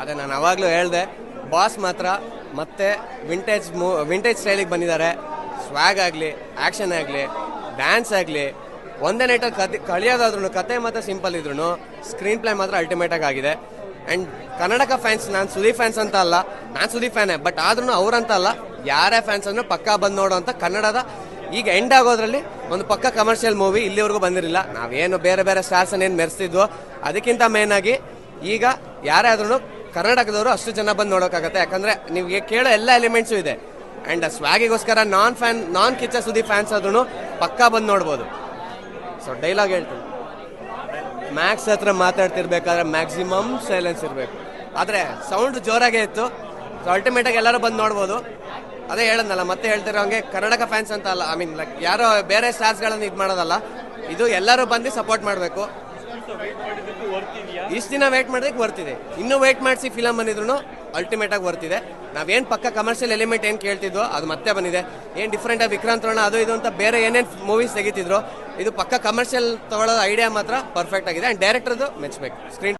ಅದೇ ನಾನು ಅವಾಗಲೂ ಹೇಳಿದೆ ಬಾಸ್ ಮಾತ್ರ ಮತ್ತೆ ವಿಂಟೇಜ್ ಮೂ ವಿಂಟೇಜ್ ಸ್ಟೈಲಿಗೆ ಬಂದಿದ್ದಾರೆ. ಸ್ವ್ಯಾಗ್ ಆಗಲಿ ಆ್ಯಕ್ಷನ್ ಆಗಲಿ ಡ್ಯಾನ್ಸ್ ಆಗಲಿ, ಒಂದೇ ನೈಟಲ್ಲಿ ಕತೆ ಕಳಿಯೋದಾದ್ರೂ ಕತೆ ಮಾತ್ರ ಸಿಂಪಲ್ ಇದ್ರೂ ಸ್ಕ್ರೀನ್ ಪ್ಲೇ ಮಾತ್ರ ಅಲ್ಟಿಮೇಟಾಗಿ ಆಗಿದೆ. ಆ್ಯಂಡ್ ಕನ್ನಡಕ ಫ್ಯಾನ್ಸ್ ನಾನು ಸುದೀಪ್ ಫ್ಯಾನ್ಸ್ ಅಂತ ಅಲ್ಲ, ನಾನು ಸುದೀಪ್ ಫ್ಯಾನೇ ಬಟ್ ಆದ್ರೂ ಅವ್ರಂತ ಅಲ್ಲ, ಯಾರೇ ಫ್ಯಾನ್ಸ್ ಅಂದ್ರೆ ಪಕ್ಕ ಬಂದು ನೋಡೋಂಥ ಕನ್ನಡದ, ಈಗ ಎಂಡ್ ಆಗೋದ್ರಲ್ಲಿ ಒಂದು ಪಕ್ಕ ಕಮರ್ಷಿಯಲ್ ಮೂವಿ ಇಲ್ಲಿವರೆಗೂ ಬಂದಿರಲಿಲ್ಲ. ನಾವೇನು ಬೇರೆ ಬೇರೆ ಸ್ಟಾರ್ಸ್ ಏನು ಮೆರೆಸ್ತಿದ್ವೋ, ಅದಕ್ಕಿಂತ ಮೇನ್ ಈಗ ಯಾರೇ ಆದ್ರೂ ಕರ್ನಾಟಕದವರು ಅಷ್ಟು ಜನ ಬಂದು ನೋಡೋಕ್ಕಾಗತ್ತೆ. ಯಾಕಂದ್ರೆ ನಿಮಗೆ ಕೇಳೋ ಎಲ್ಲ ಎಲಿಮೆಂಟ್ಸು ಇದೆ. ಆ್ಯಂಡ್ ಸ್ವ್ಯಾಗಿಗೋಸ್ಕರ ನಾನ್ ಫ್ಯಾನ್ ನಾನ್ ಕಿಚ್ಚ ಸುದೀಪ್ ಫ್ಯಾನ್ಸ್ ಆದ್ರೂ ಪಕ್ಕಾ ಬಂದು ನೋಡ್ಬೋದು. ಸೊ ಡೈಲಾಗ್ ಹೇಳ್ತೀನಿ. ಮ್ಯಾಕ್ಸ್ ಹತ್ರ ಮಾತಾಡ್ತಿರ್ಬೇಕಾದ್ರೆ ಮ್ಯಾಕ್ಸಿಮಮ್ ಸೈಲೆನ್ಸ್ ಇರಬೇಕು. ಆದರೆ ಸೌಂಡ್ ಜೋರಾಗೇ ಇತ್ತು. ಸೊ ಅಲ್ಟಿಮೇಟಾಗಿ ಎಲ್ಲರೂ ಬಂದು ನೋಡ್ಬೋದು. ಅದೇ ಹೇಳದ್ನಲ್ಲ ಮತ್ತೆ ಹೇಳ್ತಿರೋ ಹಂಗೆ ಕರ್ನಾಟಕ ಫ್ಯಾನ್ಸ್ ಅಂತ ಅಲ್ಲ ಐ ಮೀನ್ ಲೈಕ್ ಯಾರೋ ಬೇರೆ ಸ್ಟಾರ್ಸ್ಗಳನ್ನು ಇದು ಮಾಡೋದಲ್ಲ, ಇದು ಎಲ್ಲರೂ ಬಂದು ಸಪೋರ್ಟ್ ಮಾಡಬೇಕು. ಇಷ್ಟು ದಿನ ವೇಟ್ ಮಾಡೋದಕ್ಕೆ ಬರ್ತಿದೆ ಇನ್ನೂ ವೇಟ್ ಮಾಡಿಸಿ ಫಿಲಮ್ ಬಂದಿದ್ರು ಅಲ್ಟಿಮೇಟ್ ಆಗಿ ಬರ್ತಿದೆ ನಾವೇನು ಪಕ್ಕ ಕಮರ್ಷಿಯಲ್ ಎಲಿಮೆಂಟ್ ಏನು ಕೇಳ್ತಿದ್ವೋ ಅದು ಮತ್ತೆ ಬಂದಿದೆ. ಏನು ಡಿಫ್ರೆಂಟ್ ಆಗಿ ವಿಕ್ರಾಂತ್ ರೋಣ ಅದು ಇದು ಅಂತ ಬೇರೆ ಏನೇನು ಮೂವೀಸ್ ತೆಗಿತಿದ್ರು, ಇದು ಪಕ್ಕ ಕಮರ್ಷಿಯಲ್ ತಗೊಳ್ಳೋ ಐಡಿಯಾ ಮಾತ್ರ ಪರ್ಫೆಕ್ಟ್ ಆಗಿದೆ. And ಡೈರೆಕ್ಟರ್ದು ಮೆಚ್ಚಬೇಕು screen